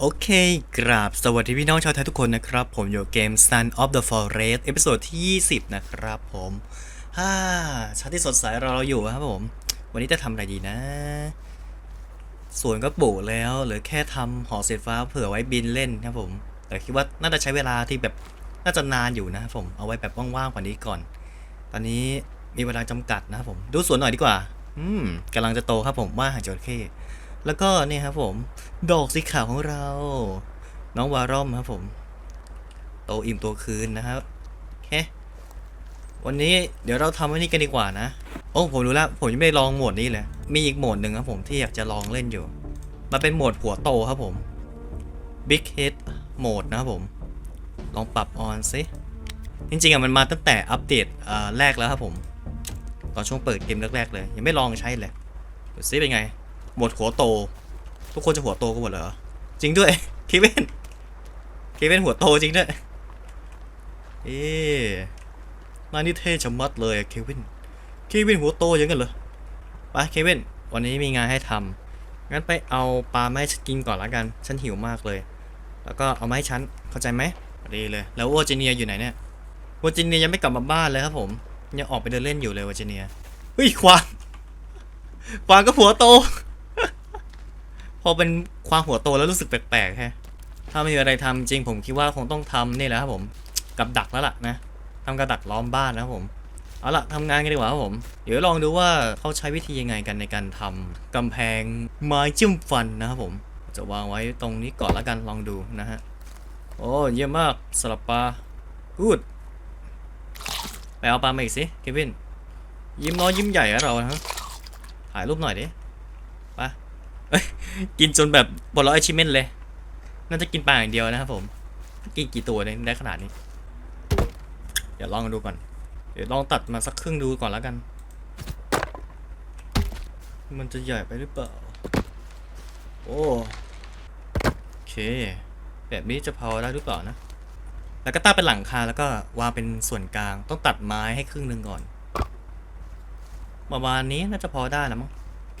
โอเค กราบ สวัสดีพี่น้องชาวไทยทุกคนนะครับ ผมอยู่เกม Sun of the Forest เอพิโซดที่ 20 นะครับผมฮ่าชาติที่สดใสรอเราอยู่ครับผม วันนี้จะทำอะไรดีนะสวนก็ปลูกแล้วหรือแค่ทำหอเศษฟ้าเผื่อไว้บินเล่นครับผม แต่คิดว่าน่าจะใช้เวลาที่แบบน่าจะนานอยู่นะครับผม เอาไว้แบบว่างๆกว่านี้ก่อน ตอนนี้มีเวลาจำกัดนะครับผม ดูสวนหน่อยดีกว่า อืมกำลังจะโตครับผมว่าหางจระเข้ แล้วก็เนี่ยครับผม ดอกสีขาวของเรา น้องวารอมครับผม โตอิ่มตัวคืนนะครับโอเควันนี้เดี๋ยวเราทำอันนี้กันดีกว่านะ โอ้ผมรู้แล้วผมยังไม่ลองโหมดนี้เลย มีอีกโหมดหนึ่งครับผมที่อยากจะลองเล่นอยู่ มันเป็นโหมดหัวโตครับผม Big Head โหมดนะครับผม ลองปรับออนซิจริงๆอะมันมาตั้งแต่อัปเดตแรกแล้วครับผม ตอนช่วงเปิดเกมแรกๆเลย ยังไม่ลองใช้เลยดูซิเป็นไง หมดหัวโต ทุกคนจะหัวโตกันหมดเหรอ จริงด้วยเควินเควินหัวโตจริงด้วย เอ๊ะนานี่เท่ชะมัดเลยอะเควินเควินหัวโตยังกันเหรอ ไปเควินวันนี้มีงานให้ทำงั้นไปเอาปลาไมาให้กินก่อนละกัน ฉันหิวมากเลย แล้วก็เอามาให้ฉัน เข้าใจไหมดีเลย แล้ววอร์จิเนียอยู่ไหนเนี่ยวอร์จิเนียยังไม่กลับมาบ้านเลยครับผม ยังออกไปเดินเล่นอยู่เลยวอร์จิเนีย เฮ้ยควางควางก็หัวโต พอเป็นความหัวโตแล้วรู้สึกแปลกๆฮะถ้าไม่มีอะไรทำจริงผมคิดว่าคงต้องทำนี่แหละครับผม กับดักแล้วล่ะนะทำกับดักล้อมบ้านนะครับผม เอาล่ะทำงานกันดีกว่าครับผม เดี๋ยวลองดูว่าเขาใช้วิธียังไงกันในการทำกำแพงไม้จิ้มฟันนะครับผม จะวางไว้ตรงนี้ก่อนแล้วกันลองดูนะฮะ โอ้เยี่ยมมากสลับปลากูดไปเอาปลามาอีกสิเควิน ยิ้มน้อยยิ้มใหญ่เราฮะถ่ายรูปหน่อยดิ กินจนแบบบอลร้อยชิเมนเลย น่าจะกินปลาอย่างเดียวนะครับผม กินกี่ตัวเนี่ยได้ขนาดนี้ เดี๋ยวลองดูก่อน เดี๋ยวลองตัดมาสักครึ่งดูก่อนแล้วกัน มันจะใหญ่ไปหรือเปล่า โอ้โอเค แบบนี้จะพอได้หรือเปล่านะ แล้วก็ตั้งเป็นหลังคาแล้วก็วางเป็นส่วนกลาง ต้องตัดไม้ให้ครึ่งหนึ่งก่อนประมาณนี้น่าจะพอได้แล้วมั้ง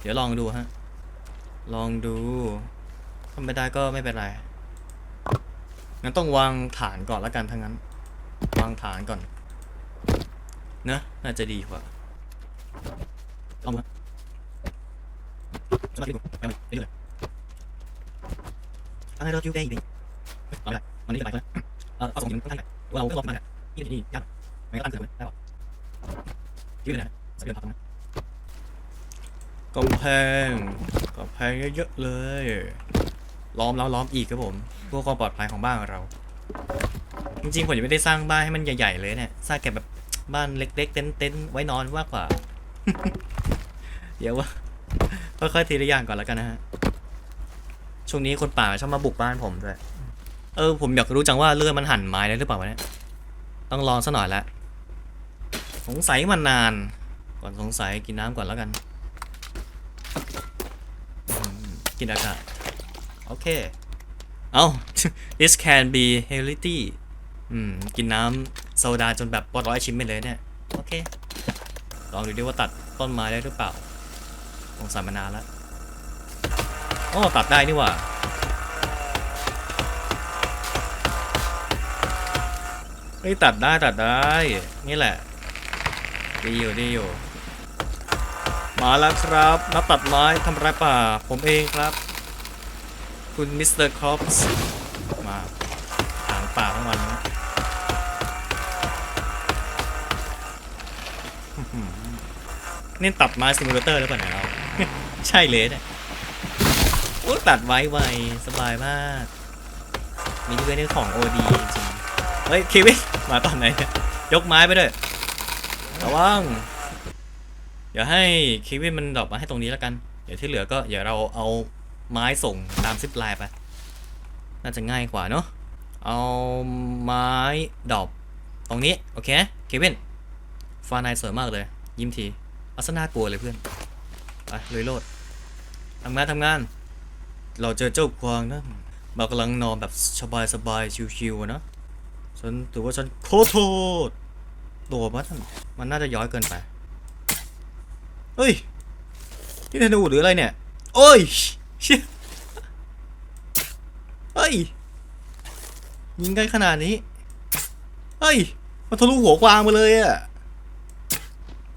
เดี๋ยวลองดูฮะ ลองดูทำไม่ได้ก็ไม่เป็นไร งั้นต้องวางฐานก่อนแล้วกันทั้างนั้น วางฐานก่อน เนะน่าจะดีกว่าลองดูฮะสมาธิดูไปเลยเรื่อยอะไรเราอยู่ได้อีกนิดเอาได้มันนี่สบายแล้วเออเอาส่งถึงข้างในว่าเราต้องลอมาเนี่ยนี่นี่ยากไม่ก็ตั้งเสร็จเลยได้ป่ะยืดเลยนะสักเดือนพักนะ กำแพงกำแพงเยอะๆเลย ล้อมแล้วล้อมอีกครับผมเพื่อความปลอดภัยของบ้านเรา จริงๆผมยังไม่ได้สร้างบ้านให้มันใหญ่ๆเลยเนี่ยสร้างแค่แบบบ้านเล็ก ๆ เต็นท์ๆไว้นอนมากกว่า เดี๋ยวว่าค่อยๆทีละอย่างก่อนแล้วกันนะฮะช่วงนี้คนป่าชอบมาบุกบ้านผมด้วย เออ ผมอยากรู้จังว่าเลื่อยมันหั่นไม้ได้หรือเปล่าวะเนี่ยต้องลองซะหน่อยละสงสัยมันนาน ก่อนสงสัยกินน้ำก่อนแล้วกัน กินอากาศ โอเค เอา this can be healthy อืม กินน้ำโซดาจนแบบปลดร้อยชิ้นไปเลยเนี่ย โอเค ลองดูดิว่าตัดต้นไม้ได้หรือเปล่าสงสัยมานานแล้วอ๋อตัดได้นี่หว่าเฮ้ยตัดได้ตัดได้ นี่แหละ ดีอยู่ดีอยู่ มาแล้วครับนักตัดไม้ทำไรป่า ผมเองครับ คุณมิสเตอร์คอปส์มาถางป่าทั้งวันนี่ตัดไม้ซิมูเลเตอร์หรือเปล่าเนี่ยเราใช่เลยเนี่ยโอ้ตัดไว้ไวสบายมาก มีด้วยนี่ของโอดีจริงเฮ้ยเควิมาตอนไหนเนี่ยยกไม้ไปด้วยระวัง เดี๋ยวให้เควินมันดรอปมาให้ตรงนี้แล้วกัน เดี๋ยวที่เหลือก็เดี๋ยวเราเอาไม้ส่งตามซิปไลน์ไป น่าจะง่ายกว่าเนาะ เอาไม้ดรอปตรงนี้ โอเค เควินฟานายสวยมากเลย ยิ้มทีอาซะน่ากลัวเลยเพื่อน ไปเลยโลดทำงานทำงาน เราเจอเจ้าควางนะมันกำลังนอนแบบสบายสบายๆชิวๆอะนะฉันถือว่าฉันขอโทษตัวมันมันน่าจะย้อยเกินไป เฮ้ย นี่ธนูหรืออะไรเนี่ย โอ้ยเชี่ยฮ้ย ยิงใกล้ขนาดนี้ เฮ้ยมันทะลุหัวกวางมาเลยอะ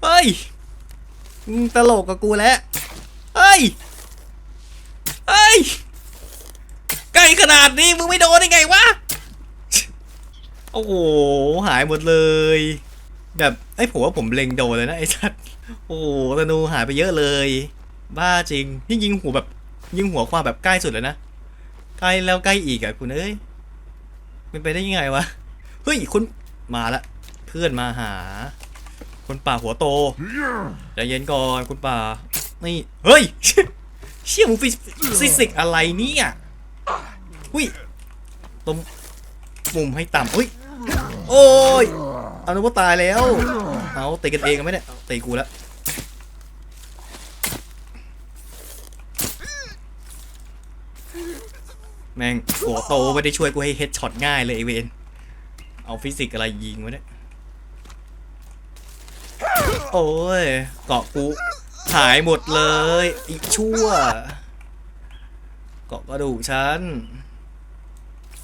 เฮ้ยตลกกับกูแล้ว เฮ้ย เฮ้ย ใกล้ขนาดนี้มึงไม่โดนได้ไงวะ โอ้โห หายหมดเลย แบบไอ้ผมว่าผมเล็งโดนเลยนะไอ้ชัดโอ้โธนูหายไปเยอะเลย บ้าจริงนี่ยิงหัวแบบ ยิงหัวความแบบใกล้สุดเลยนะใกล้แล้วใกล้อีกอะคุณเอ้ยเป็นไปได้ยังไงวะเฮ้ยคุณมาละเพื่อนมาหาคนป่าหัวโตใจเย็นก่อนคุณป่านี่เฮ้ยเชี่ยมึงฟิฟิสิกอะไรเนี่ยหุ้ยตมมุมให้ต่ำอุ้ยโอ้ย เอานึกว่าตายแล้ว เอาตีกันเองกันไหมเนี่ยเตีกูแล้วแม่งหัวโตไม่ได้ช่วยกูให้เฮดช็อตง่ายเลยไอเวนเอาฟิสิกอะไรยิงวะเนี่ย โอ้ยเกาะกูหายหมดเลย อีกชั่ว เกาะกระดูกฉัน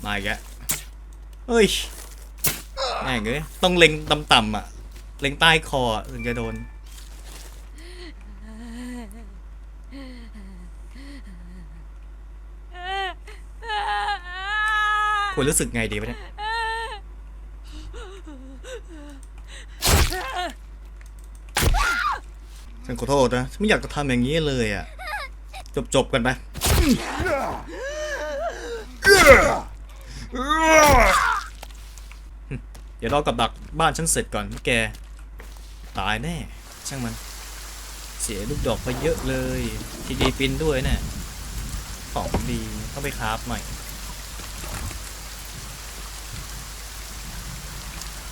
มาอีกแล้วเฮ้ย แม่งเอ้ยต้องเล็งต่ำๆอะ เล็งใต้คอถึงจะโดน ควรรู้สึกไงดีวะเนี่ย ฉันขอโทษนะ ฉันไม่อยากจะทำอย่างนี้เลยอะ จบๆกันไป ดี๋ยวรอกับดักบ้านฉันเสร็จก่อนแก ตายแน่ ช่างมัน เสียลูกดอกไปเยอะเลย ทีดีปินด้วยเนี่ยของดีต้องไปคราฟใหม่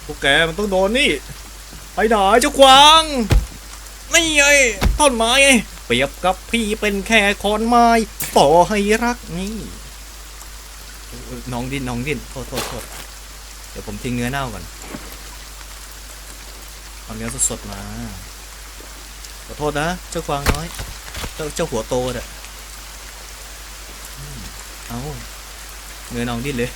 พวกแกมันต้องโดนนี่ไปไหนเจ้าควางนี่ไงต้นไม้ไงเปรียบกับพี่เป็นแค่คอนไม้ต่อให้รักนี่น้องดินน้องดินโทษโทษโทษ เดี๋ยวผมทิ้งเนื้อเน่าก่อนเอาเนื้อสดๆมา ขอโทษนะ เจ้ากวางน้อย เจ้าเจ้าหัวโตเด้ออืมเอาเนื้อน้องดิ้นเลย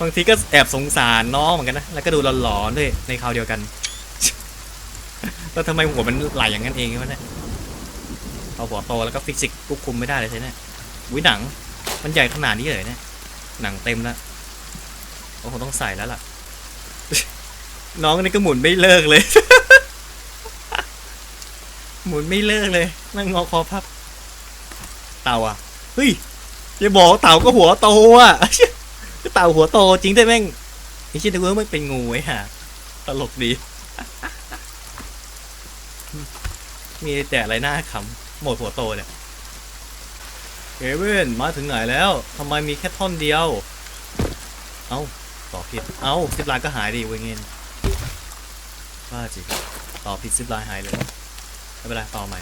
บางทีก็แอบสงสารน้องเหมือนกันนะ แล้วก็ดูหลอนๆด้วยในคราวเดียวกัน แล้วทำไมหัวมันไหลอย่างนั้นเองวะเนี่ยเอาหัวโตแล้วก็ฟิสิกส์ควบคุมไม่ได้เลยใช่ไหมวิหนัง มันใหญ่ขนาดนี้เลยเนี่ย หนังเต็มแล้วโอ้คงต้องใส่แล้วล่ะ น้องนี่ก็หมุนไม่เลิกเลย หมุนไม่เลิกเลย นั่งงอคอพับ เต่าอะ เฮ้ยอย่าบอกเต่าก็หัวโตอะก็เต่าหัวโตจริงด้แม่งไอ้ชินเวิร์มันเป็นงูไอ้ห่าตลกดี มีแต่อะไรน่าขำหมดหัวโตเนี่ย เอเวนมาถึงไหนแล้วทำไมมีแค่ท่อนเดียว เอ้าต่อผิด เอ้าซิปไลน์ก็หายดิเวงเงินว่าจริงต่อผิดซิปไลน์หายเลยไม่เป็นไรต่อใหม่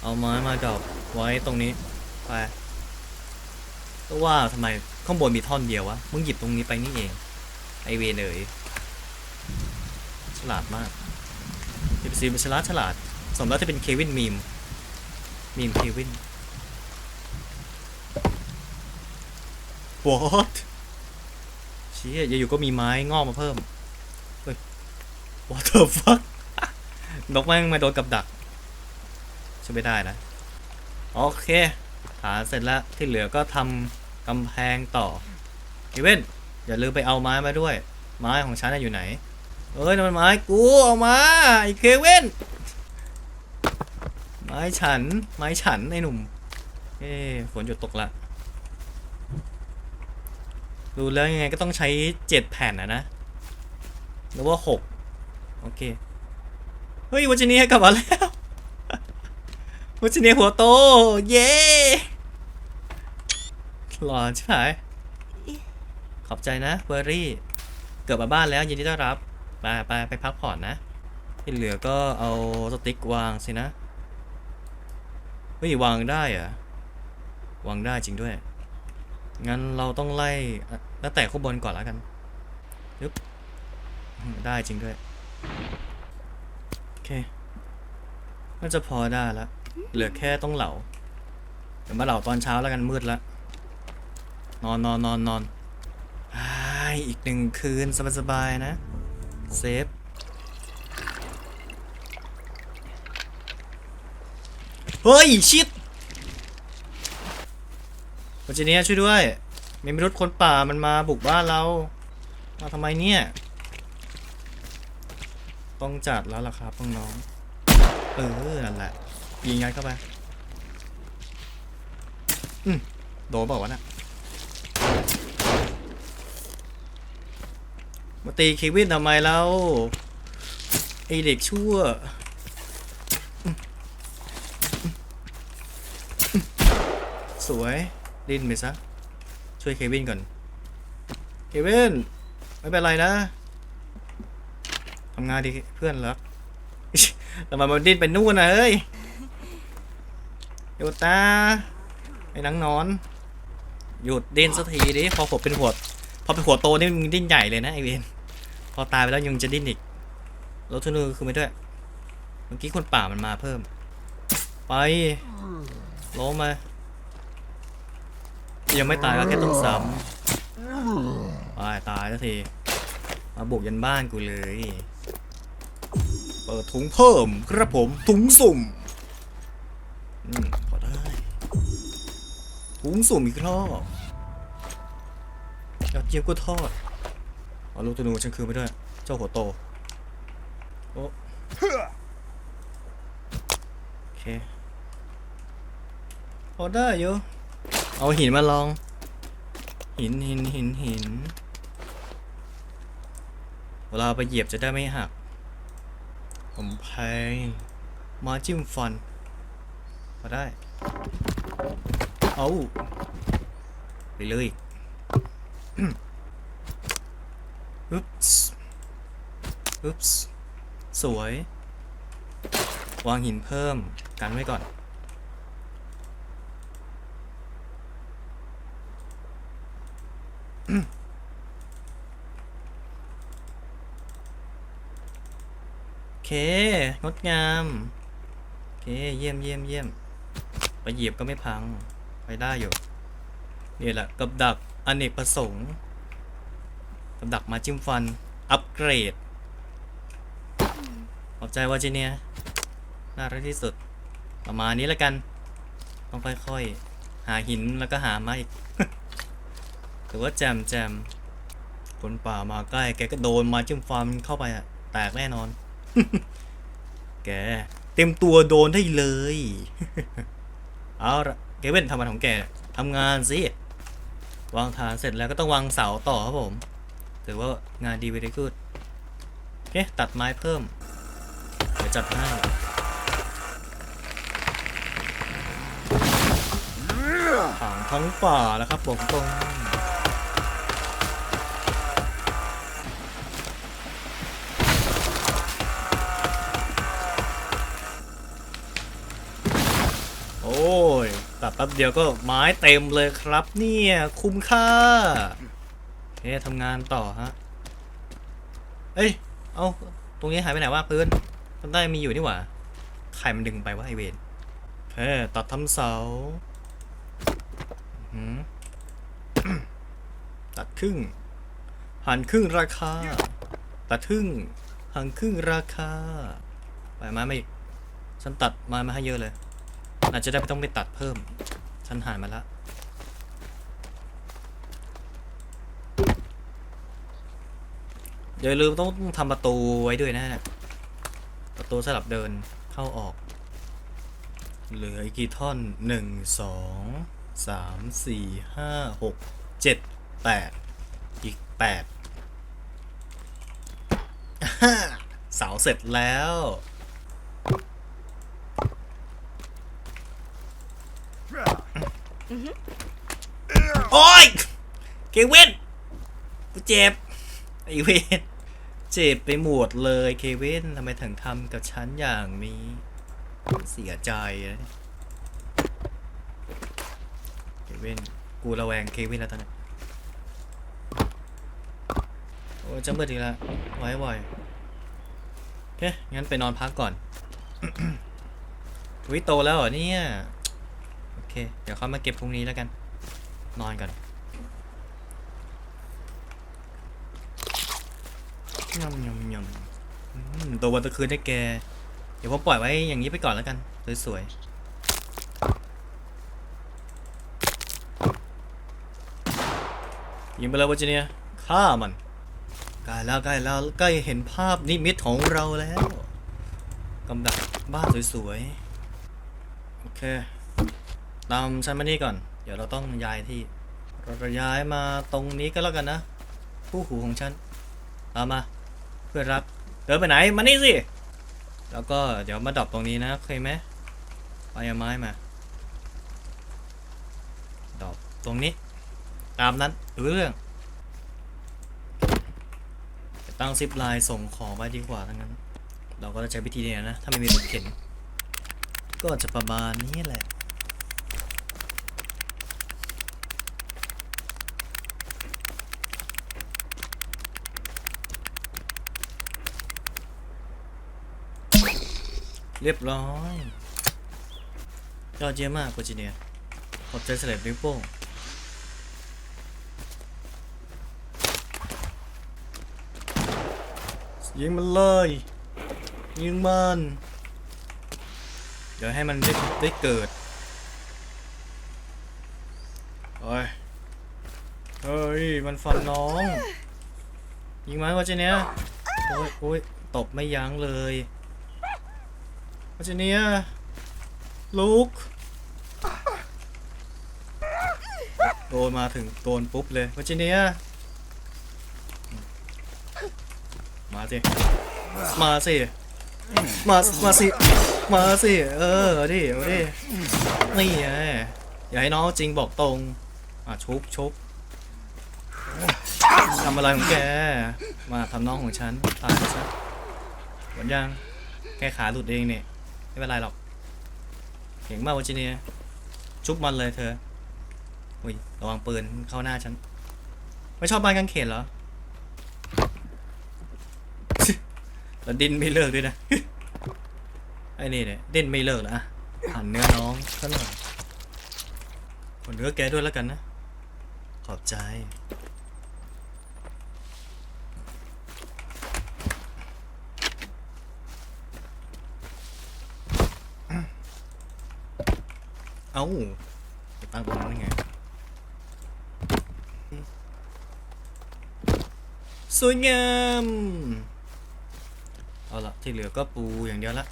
เอาไม้มาดรอปไว้ตรงนี้ไปก็ว่าทำไมข้างบนมีท่อนเดียววะมึงหยิบตรงนี้ไปนี่เอง ไอเวนเอ๋ย ฉลาดมากเอฟซีมันฉลาดฉลาด สมแล้วที่เป็นเควินมีม มีมเควิน what เชี่ยอยู่ก็มีไม้งอกมาเพิ่มเฮ้ย what the fuck นกแม่งมาโดนกับดักช่วยไม่ได้นะ โอเคฐาเสร็จแล้วที่เหลือก็ทำกำแพงต่อเคเว่นอย่าลืมไปเอาไม้มาด้วย ไม้ของฉันอยู่ไหน เอ้ยมันไม้กูเอามาไอ้เคเว่นไม้ฉันไม้ฉันไอ้หนุ่มเอ้ฝนหยุดตกละดูแล้วยังไงก็ต้องใช้เจ็ดแผ่นนะนะหรือว่าหกโอเคเฮ้ยวันนี้กลับมาแล้ววัชนียหัวโตเย้หล่อใช่ไหมขอบใจนะเบอร์รี่ เกิดมาบ้านแล้วยินดีต้อนรับ ไปไปไปพักผ่อนนะ ที่เหลือก็เอาสติ๊กวางสินะเฮ้ยวางได้อะวางได้จริงด้วย งั้นเราต้องไล่แล้วแต่ข้างบนก่อนแล้วกันยึบได้จริงด้วย โอเคน่าจะพอได้แล้วเหลือแค่ต้องเหลา เดี๋ยวมาเหลาตอนเช้าแล้วกันมืดล้วนอนนอนนอนนอนอ้ายอีกหนึ่งคืนสบายๆนะ เซฟ เฮ้ย ชิดวจิเนียช่วยด้วย มีมนุษย์คนป่ามันมาบุกบ้านเรา มาทำไมเนี่ย ต้องจัดแล้วล่ะครับน้องเออ นั่นแหละ ยิงยัดเข้าไป อืมโดนบอกว่าวะน่ะ มาตีเควินทำไมเราไอเด็กชั่วสวยดิ้นไปซะช่วยเควินก่อนเควินไม่เป็นไรนะทำงานดีเพื่อนรักทำไมมันดิ้นไปนู่นนะเฮ้ยหยุดนะไอ้นังนอน หยุดดิ้นสักทีดิพอผมเป็นหัวพอเป็นหัวโตนี่มึงดิ้นใหญ่เลยนะไอเวน พอตายไปแล้วยังจะดิ้นอีกรถทุนูคือไม่ด้วย เมื่อกี้คนป่ามันมาเพิ่ม ไปลงมมายังไม่ตายก็แค่ต้องซ้ำตายตายสักที มาบุกยันบ้านกูเลย เปิดถุงเพิ่มครับผม ถุงสุ่ม อืมพอได้ ถุงสุ่มอีกรอบยอดเยี่ยมก็ทอด เอาลูกธนูฉันคืนไปด้วย เจ้าหัวโต โอ้โอเคพอได้อยู่ เอาหินมาลอง หินหินหินหิน เวลาไปเหยียบจะได้ไม่หัก ผมแพงมาจิ้มฟันพอได้ เอาไปเลย อุ๊ปส์อุ๊ปส์สวย วางหินเพิ่ม กันไว้ก่อน โอเค งดงาม โอเค เยี่ยมเยี่ยมเยี่ยมไปเหยียบก็ไม่พัง ไปได้อยู่ นี่แหละ กับดักอเนกประสงค์ กับดักมาจิ้มฟัน อัปเกรด ขอบใจว่าจีเนียน่ารักที่สุด ประมาณนี้แล้วกัน ต้องค่อยๆ หาหินแล้วก็หามาอีกถือว่าแจมแจมคนป่ามาใกล้ แกก็โดนมาจิ้มฟันเข้าไปอะแตกแน่นอน แก เต็มตัวโดนได้เลย เอาละเกเว่นทำอะไรของแกทำงานสิวางฐานเสร็จแล้วก็ต้องวางเสาต่อครับผม ถือว่างานดีเว r y กูดโอเคตัดไม้เพิ่ม เดี๋ยวจัดให้ถังทั้งป่าแล้วครับบอกตรงโอ้ยตัดแป๊บเดียวก็ไม้เต็มเลยครับเนี่ย คุ้มค่า ทำงานต่อฮะ เอ้ย เอาตรงนี้หายไปไหนวะพื้นจำได้มีอยู่นี่หว่า ใครมันดึงไปวะไอเวนโอเคตัดทำเสาตัดครึ่ง หันครึ่งราคา ตัดครึ่ง หันครึ่งราคา ไปมาอีกฉันตัดม้มาให้เยอะเลยอาจจะได้ไม่ต้องไปตัดเพิ่ม ฉันหายมาละ อย่าลืมต้องทำประตูไว้ด้วยนะ ประตูสลับเดินเข้าออก เหลืออีกกี่ท่อนหนึ่งสองสามสี่ห้าหกเจ็ดแปดอีกแปดเสาเสร็จแล้วโอ้ยเควินกูเจ็บ ไอเวน เจ็บไปหมดเลยเควินทำไมถึงทำกับฉันอย่างนี้ เสียใจนะเควินกูระแวงเควินแล้วตอนนี้โอ้จะมืดอีกแล้วไว้ไวโอเคงั้นไปนอนพักก่อนวิโตแล้วเหรอเนี่ย โอเค เดี๋ยวเขามาเก็บพรุ่งนี้แล้วกัน นอนก่อน ยำยำยำอืมตัววันตะคืนได้แก เดี๋ยวผมปล่อยไว้อย่างนี้ไปก่อนแล้วกัน สวยๆยิงไปเลยวัจิเนียฆ่ามันใกล้แล้วใกล้แล้วใกล้เห็นภาพนิมิตของเราแล้วกำดักบ้านสวยๆ โอเค ตามฉันมานี่ก่อน เดี๋ยวเราต้องย้ายที่ เราจะย้ายมาตรงนี้ก็แล้วกันนะ ผู้หูของฉันตามมา พื่อนรักเดินไปไหน มานี่สิ แล้วก็เดี๋ยวมาดรอปตรงนี้นะเคยไหมไปเอาไม้มาดรอปตรงนี้ ตามนั้นรู้เรื่องตั้งซิปไลน์ส่งของไว้ดีกว่าทั้งนั้น เราก็จะใช้วิธีนี้นะ ถ้าไม่มีรถเข็น ก็จะประมาณนี้แหละ เรียบร้อยยอดเยี่ยมมากโคจิเนียขอบใจเสล็จนิ้วโป้งยิงมันเลย ยิงมัน เดี๋ยวให้มันได้ได้เกิดเฮ้ย เฮ้ย มันฟันน้อง ยิงมันวะเจเนียโอ้ยโอ้ยตบไม่ยั้งเลย เจเนียลุกโดนมาถึงโดนปุ๊บเลยวะเจเนียมาสิมาสิมามาสิมาสิเออดิเอาดินี่ไงอย่าให้น้องจริงบอกตรงอะชุบชุบทำอะไรของแก มาทำน้องของฉันตายซะหมดยังแค่ขาหลุดเองเนี่ย ไม่เป็นไรหรอกเก่งมากวะจีเนียชุบมันเลยเธออุ้ยระวังปืนเข้าหน้าฉัน ไม่ชอบบ้านกางเขนเหรอแล้วดิ้นไม่เลิกด้วยนะไอ้นี่เนี่ยดิ้นไม่เลิกแล้วอะหั่นเนื้อน้องซะหน่อยขอเนื้อแกด้วยแล้วกันนะ ขอบใจ เอ้าไปตั้งตรงนั้นไง สวยงาม เอาละที่เหลือก็ปูอย่างเดียวละ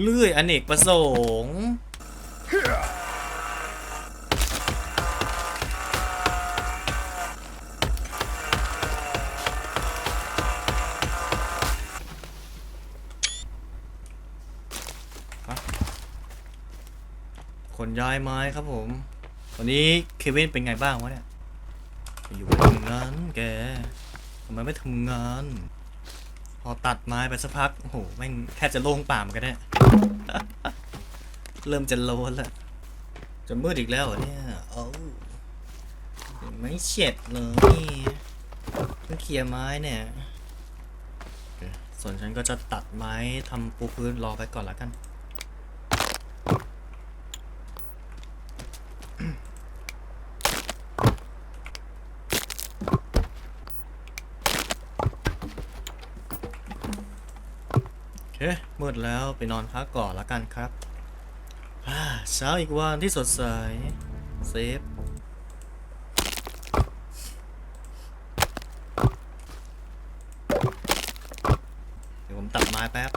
เลื่อยอเนกประสงค์ ย้ายไม้ครับผม ตอนนี้เควินเป็นไงบ้างวะเนี่ย อยู่ทำงานแกทำไมไม่ทำงาน พอตัดไม้ไปสักพัก โอ้โห แม่งแค่จะโล่งป่ามกันเนี่ย เริ่มจะโลนล้วจะมืดอีกแล้วเนี่ยเอ้าไม่เช็ดเลยเพิ่งเคลียร์ไม้เนี่ยส่วนฉันก็จะตัดไม้ทำปูพื้นรอไปก่อนละกัน เคมืดแล้วไปนอนพักก่อนละกันครับอาเช้าอีกวันที่สดใส เซฟ เดี๋ยวผมตัดไม้แป๊บ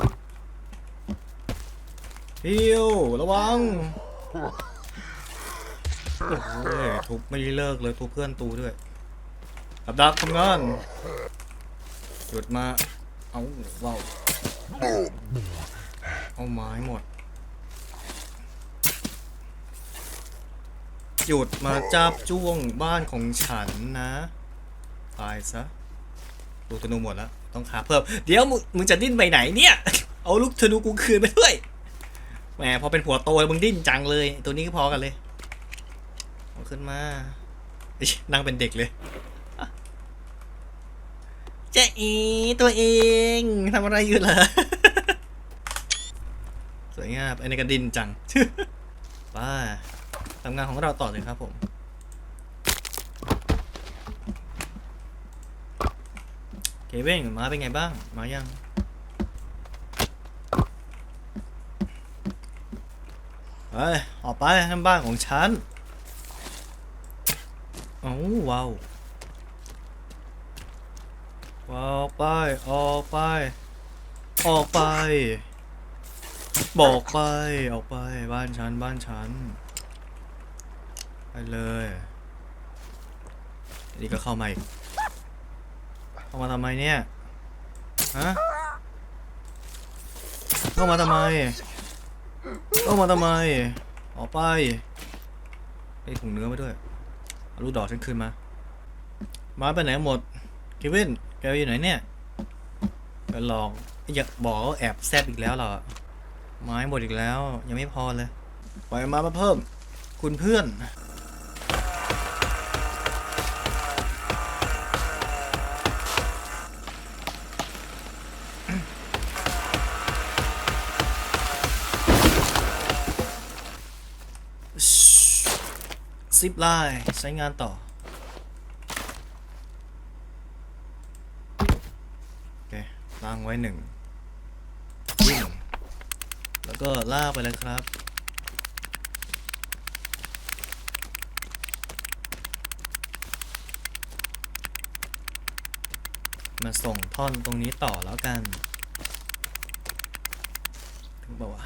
พิวระวังโอ้ยทุบไม่ได้เลิกเลยทุบเพื่อนตูด้วยกับดักทำงานหยุดมา เอาว้าวเอาไม้หมด หยุดมาจับจ้วงบ้านของฉันนะ ตายซะลูกธนูหมดแล้ว ต้องขาเพิ่ม เดี๋ยวมึงจะดิ้นไปไหนเนี่ย เอาลูกธนูกูคืนไปด้วยแหมพอเป็นหัวโตมึงดิ้นจังเลย ตัวนี้ก็พอกันเลยเอาขึ้นมา นั่งเป็นเด็กเลย เจ๊อีตัวเองทำอะไรอยู่เหรอ สวยงามไอ้ในี่ก็ดินจังป้าทำงานของเราต่อเลยครับผม เคเว่นมาเป็นไงบ้าง มายังเฮ้ยออกไปนั่บ้านของฉันโอ้ว้าว ว้าวไป ออกไป ออกไป บอกไป ออกไป บ้านฉัน บ้านฉัน ไปเลยอันนี่ก็เข้ามาอีกเข้ามาทำไมเนี่ย ฮะ เข้ามาทำไม เข้ามาทำไม ออกไปไอ้ถุงเนื้อมาด้วยเอาลูกดอกฉันคืนมา มาไปไหนหมดเวิน แกอยู่ไหนเนี่ยไปลองอยากบอกว่าแอบแซบอีกแล้วเหรอไม้หมดอีกแล้ว ยังไม่พอเลยปล่อยมามาเพิ่ม คุณเพื่อนซิปไลน์ใช้งานต่อเคล้างไว้หนึ่งวิ่งแล้วก็ลากไปเลยครับ มาส่งท่อนตรงนี้ต่อแล้วกัน ถึงบอกว่า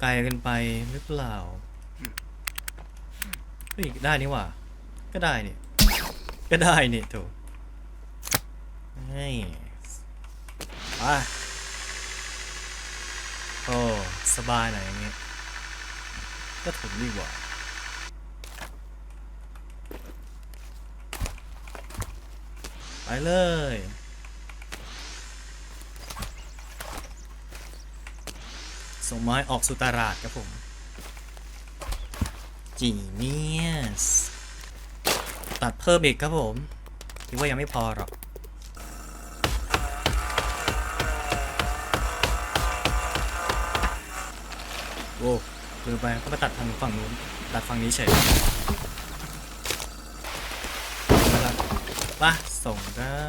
ไกลกันไปหรือเปล่าเฮ้ยได้นี่ว่า ก็ได้นี่ ก็ได้นี่ถูกให้ ไปโอ้สบายหน่อยอย่างเงี้ยก็ถึงดีกว่าไปเลยส่งไม้ออกสุตาราดครับผมจีเนียสตัดเพิ่มอีกครับผมคิดว่ายังไม่พอหรอก โอ้ลืมไปก็มาตัดทางฝั่งนู้นตัดฝั่งนี้เฉยมาละปส่งได้